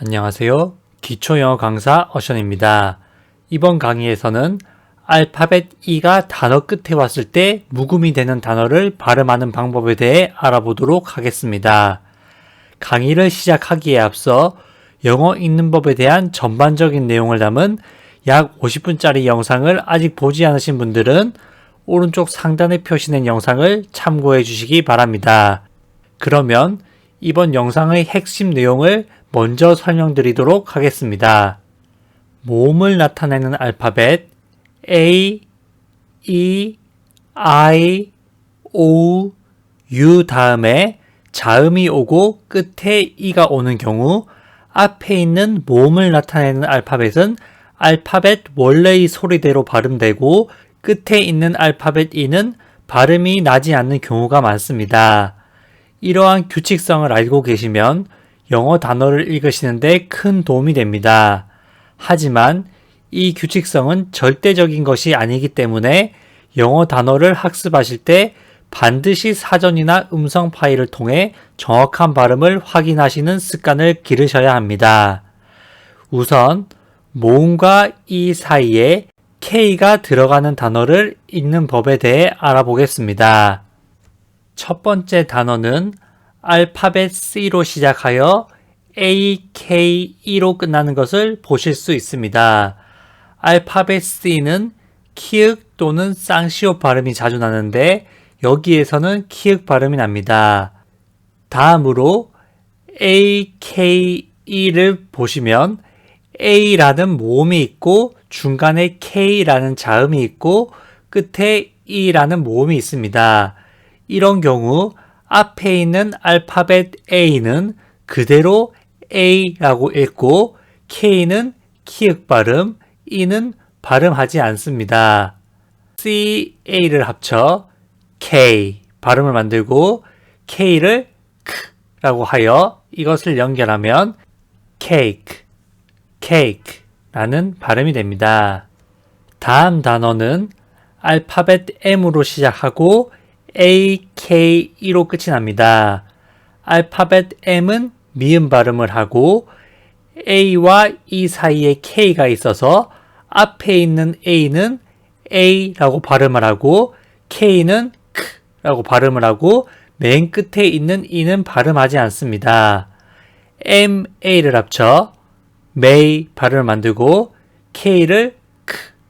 안녕하세요. 기초영어 강사 어션입니다. 이번 강의에서는 알파벳 E가 단어 끝에 왔을 때 묵음이 되는 단어를 발음하는 방법에 대해 알아보도록 하겠습니다. 강의를 시작하기에 앞서 영어 읽는 법에 대한 전반적인 내용을 담은 약 50분짜리 영상을 아직 보지 않으신 분들은 오른쪽 상단에 표시된 영상을 참고해 주시기 바랍니다. 그러면 이번 영상의 핵심 내용을 먼저 설명드리도록 하겠습니다. 모음을 나타내는 알파벳 A, E, I, O, U 다음에 자음이 오고 끝에 E가 오는 경우 앞에 있는 모음을 나타내는 알파벳은 알파벳 원래의 소리대로 발음되고 끝에 있는 알파벳 E는 발음이 나지 않는 경우가 많습니다. 이러한 규칙성을 알고 계시면 영어 단어를 읽으시는데 큰 도움이 됩니다. 하지만 이 규칙성은 절대적인 것이 아니기 때문에 영어 단어를 학습하실 때 반드시 사전이나 음성 파일을 통해 정확한 발음을 확인하시는 습관을 기르셔야 합니다. 우선 모음과 이 사이에 K가 들어가는 단어를 읽는 법에 대해 알아보겠습니다. 첫 번째 단어는 알파벳 C로 시작하여 A, K, E로 끝나는 것을 보실 수 있습니다. 알파벳 C는 키읔 또는 쌍시옷 발음이 자주 나는데 여기에서는 키읔 발음이 납니다. 다음으로 A, K, E를 보시면 A라는 모음이 있고 중간에 K라는 자음이 있고 끝에 E라는 모음이 있습니다. 이런 경우 앞에 있는 알파벳 A는 그대로 A라고 읽고 K는 키읔 발음, E는 발음하지 않습니다. C, A를 합쳐 K 발음을 만들고 K를 K라고 하여 이것을 연결하면 cake, cake라는 발음이 됩니다. 다음 단어는 알파벳 M으로 시작하고 A, K, E로 끝이 납니다. 알파벳 M은 미음 발음을 하고 A와 E 사이에 K가 있어서 앞에 있는 A는 A라고 발음을 하고 K는 K라고 발음을 하고 맨 끝에 있는 E는 발음하지 않습니다. M, A를 합쳐 May 발음을 만들고 K를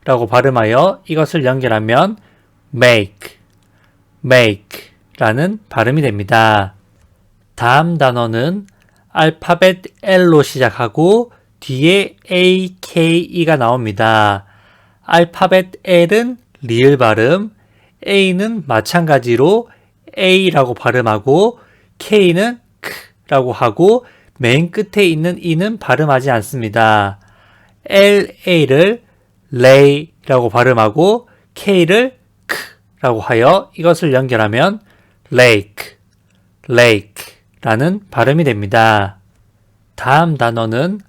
K라고 발음하여 이것을 연결하면 make, make라는 발음이 됩니다. 다음 단어는 알파벳 L로 시작하고 뒤에 A, K, E가 나옵니다. 알파벳 L은 리을 발음, A는 마찬가지로 A라고 발음하고 K는 K라고 하고 맨 끝에 있는 E는 발음하지 않습니다. LA를 lay라고 발음하고 K를 라고 하여 이것을 연결하면 lake, lake라는 발음이 됩니다. 다음 단어는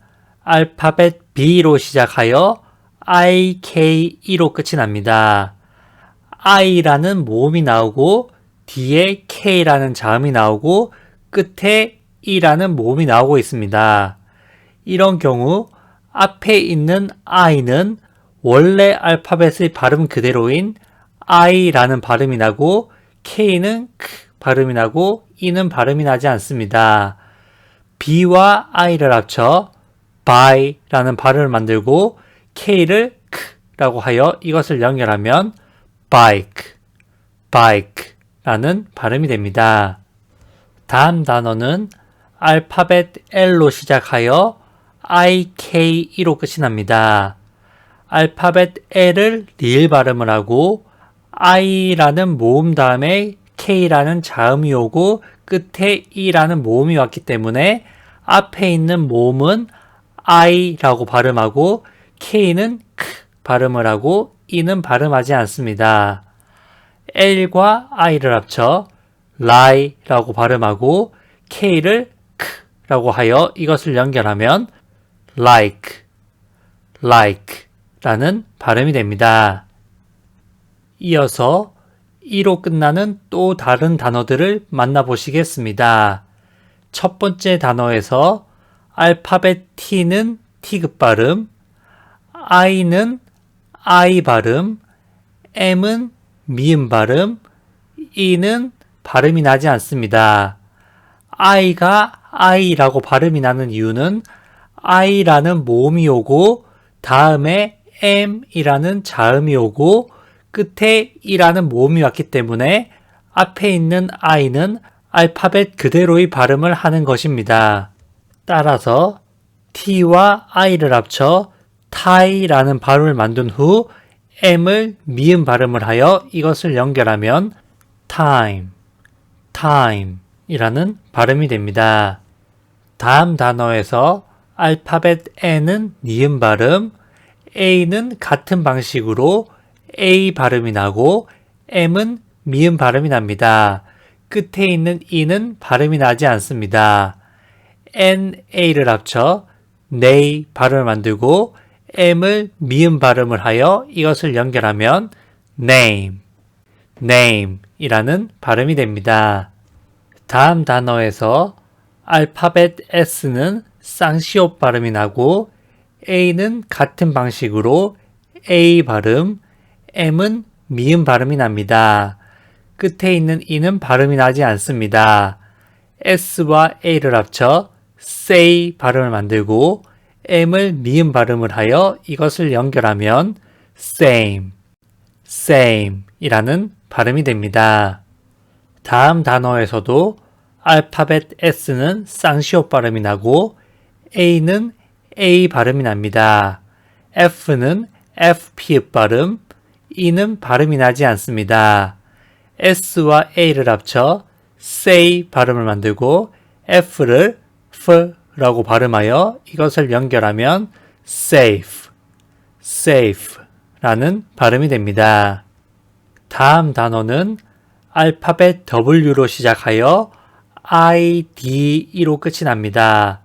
알파벳 B로 시작하여 I, K, E로 끝이 납니다. I라는 모음이 나오고 뒤에 K라는 자음이 나오고 끝에 E라는 모음이 나오고 있습니다. 이런 경우 앞에 있는 I는 원래 알파벳의 발음 그대로인 I라는 발음이 나고 K는 K 발음이 나고 E는 발음이 나지 않습니다. B와 I를 합쳐 by라는 발음을 만들고 K를 K라고 하여 이것을 연결하면 bike, bike라는 발음이 됩니다. 다음 단어는 알파벳 L로 시작하여 I, K, E로 끝이 납니다. 알파벳 L을 리을 발음을 하고 I라는 모음 다음에 K라는 자음이 오고 끝에 E라는 모음이 왔기 때문에 앞에 있는 모음은 I라고 발음하고 K는 K 발음을 하고 E는 발음하지 않습니다. L과 I를 합쳐 lie라고 발음하고 K를 K라고 하여 이것을 연결하면 like, like라는 발음이 됩니다. 이어서 이로 끝나는 또 다른 단어들을 만나보시겠습니다. 첫 번째 단어에서 알파벳 T는 T급 발음, I는 I 발음, M은 미음 발음, E는 발음이 나지 않습니다. I가 I라고 발음이 나는 이유는 I라는 모음이 오고 다음에 M이라는 자음이 오고 끝에 E라는 모음이 왔기 때문에 앞에 있는 I는 알파벳 그대로의 발음을 하는 것입니다. 따라서 T와 I를 합쳐 타이라는 발음을 만든 후 M을 미음 발음을 하여 이것을 연결하면 time, time 이라는 발음이 됩니다. 다음 단어에서 알파벳 N은 니은 발음, A는 같은 방식으로 A 발음이 나고 M은 미음 발음이 납니다. 끝에 있는 E는 발음이 나지 않습니다. N, A를 합쳐 네이 발음을 만들고 M을 미음 발음을 하여 이것을 연결하면 name, name 이라는 발음이 됩니다. 다음 단어에서 알파벳 S는 쌍시옷 발음이 나고 A는 같은 방식으로 A 발음, M은 미음 발음이 납니다. 끝에 있는 E는 발음이 나지 않습니다. S와 A를 합쳐 say 발음을 만들고 M을 미음 발음을 하여 이것을 연결하면 same, same 이라는 발음이 됩니다. 다음 단어에서도 알파벳 S는 쌍시옷 발음이 나고 A는 A 발음이 납니다. F는 F 피읍 발음, E는 발음이 나지 않습니다. S와 A를 합쳐 say 발음을 만들고 F를 F라고 발음하여 이것을 연결하면 safe, safe 라는 발음이 됩니다. 다음 단어는 알파벳 W로 시작하여 I, D, E로 끝이 납니다.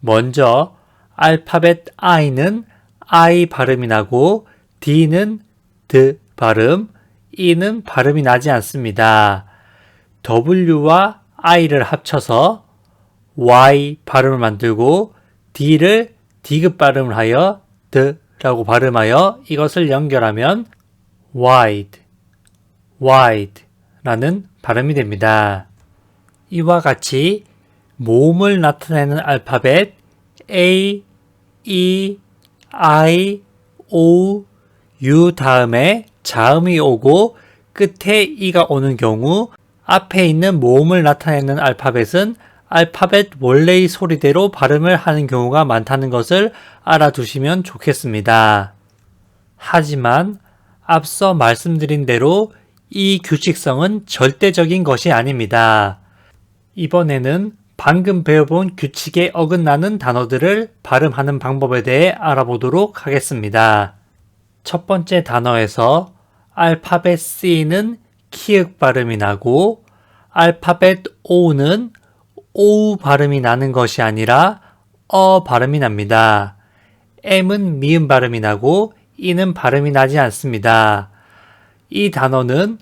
먼저 알파벳 I는 I 발음이 나고 D는 D 발음, E는 발음이 나지 않습니다. W와 I를 합쳐서 Y 발음을 만들고 D를 D급 발음을 하여 D라고 발음하여 이것을 연결하면 wide, wide 라는 발음이 됩니다. 이와 같이 모음을 나타내는 알파벳 A, E, I, O, U 다음에 자음이 오고 끝에 E가 오는 경우 앞에 있는 모음을 나타내는 알파벳은 알파벳 원래의 소리대로 발음을 하는 경우가 많다는 것을 알아두시면 좋겠습니다. 하지만 앞서 말씀드린 대로 이 규칙성은 절대적인 것이 아닙니다. 이번에는 방금 배워본 규칙에 어긋나는 단어들을 발음하는 방법에 대해 알아보도록 하겠습니다. 첫 번째 단어에서 알파벳 C는 키읔 발음이 나고 알파벳 O는 O 발음이 나는 것이 아니라 어 발음이 납니다. M은 미음 발음이 나고 E는 발음이 나지 않습니다. 이 단어는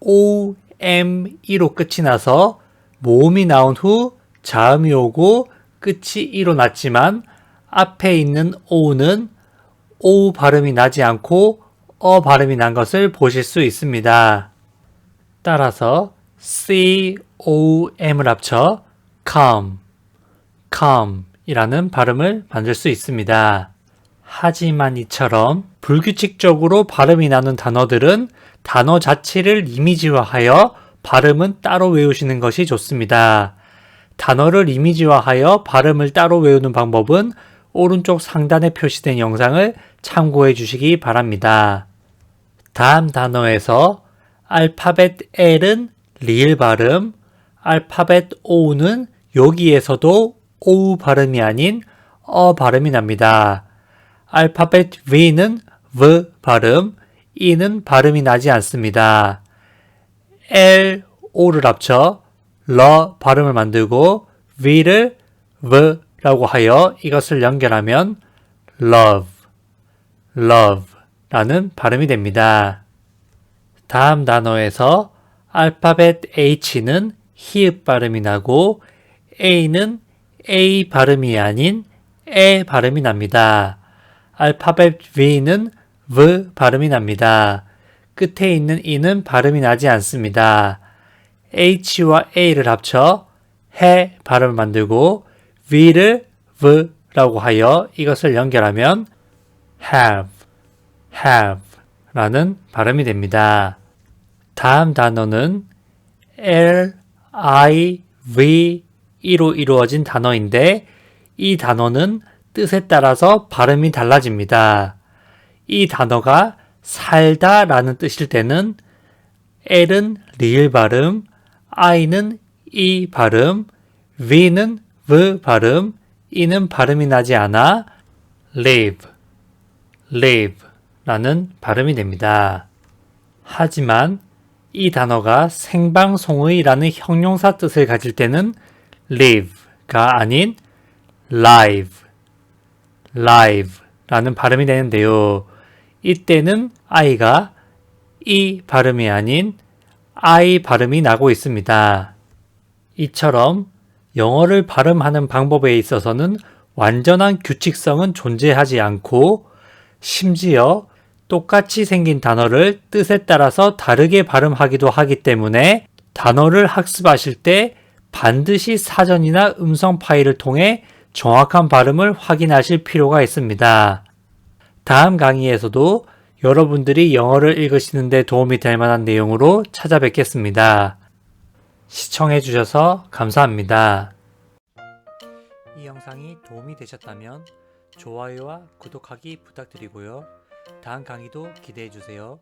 O, M, E로 끝이 나서 모음이 나온 후 자음이 오고 끝이 E로 났지만 앞에 있는 O는 O 발음이 나지 않고 어 발음이 난 것을 보실 수 있습니다. 따라서 C, O, M을 합쳐 come, come 이라는 발음을 만들 수 있습니다. 하지만 이처럼 불규칙적으로 발음이 나는 단어들은 단어 자체를 이미지화하여 발음은 따로 외우시는 것이 좋습니다. 단어를 이미지화하여 발음을 따로 외우는 방법은 오른쪽 상단에 표시된 영상을 참고해 주시기 바랍니다. 다음 단어에서 알파벳 L은 리을 발음, 알파벳 O는 여기에서도 O 발음이 아닌 어 발음이 납니다. 알파벳 V는 V 발음, E는 발음이 나지 않습니다. L, O를 합쳐 러 발음을 만들고 V를 V라고 하여 이것을 연결하면 love, love 라는 발음이 됩니다. 다음 단어에서 알파벳 H는 히읗 발음이 나고 A는 A 발음이 아닌 에 발음이 납니다. 알파벳 V는 V 발음이 납니다. 끝에 있는 E는 발음이 나지 않습니다. H와 A를 합쳐 해 발음을 만들고 V를 V라고 하여 이것을 연결하면 have, have 라는 발음이 됩니다. 다음 단어는 L, I, V, E로 이루어진 단어인데 이 단어는 뜻에 따라서 발음이 달라집니다. 이 단어가 살다 라는 뜻일 때는 L은 리을 발음, I는 이 발음, V는 V 발음, E는 발음이 나지 않아 live, live 라는 발음이 됩니다. 하지만 이 단어가 생방송의 라는 형용사 뜻을 가질 때는 live가 아닌 live, live 라는 발음이 되는데요. 이때는 i가 이 발음이 아닌 i 발음이 나고 있습니다. 이처럼 영어를 발음하는 방법에 있어서는 완전한 규칙성은 존재하지 않고 심지어 똑같이 생긴 단어를 뜻에 따라서 다르게 발음하기도 하기 때문에 단어를 학습하실 때 반드시 사전이나 음성 파일을 통해 정확한 발음을 확인하실 필요가 있습니다. 다음 강의에서도 여러분들이 영어를 읽으시는데 도움이 될 만한 내용으로 찾아뵙겠습니다. 시청해주셔서 감사합니다. 이 영상이 도움이 되셨다면 좋아요와 구독하기 부탁드리고요. 다음 강의도 기대해 주세요.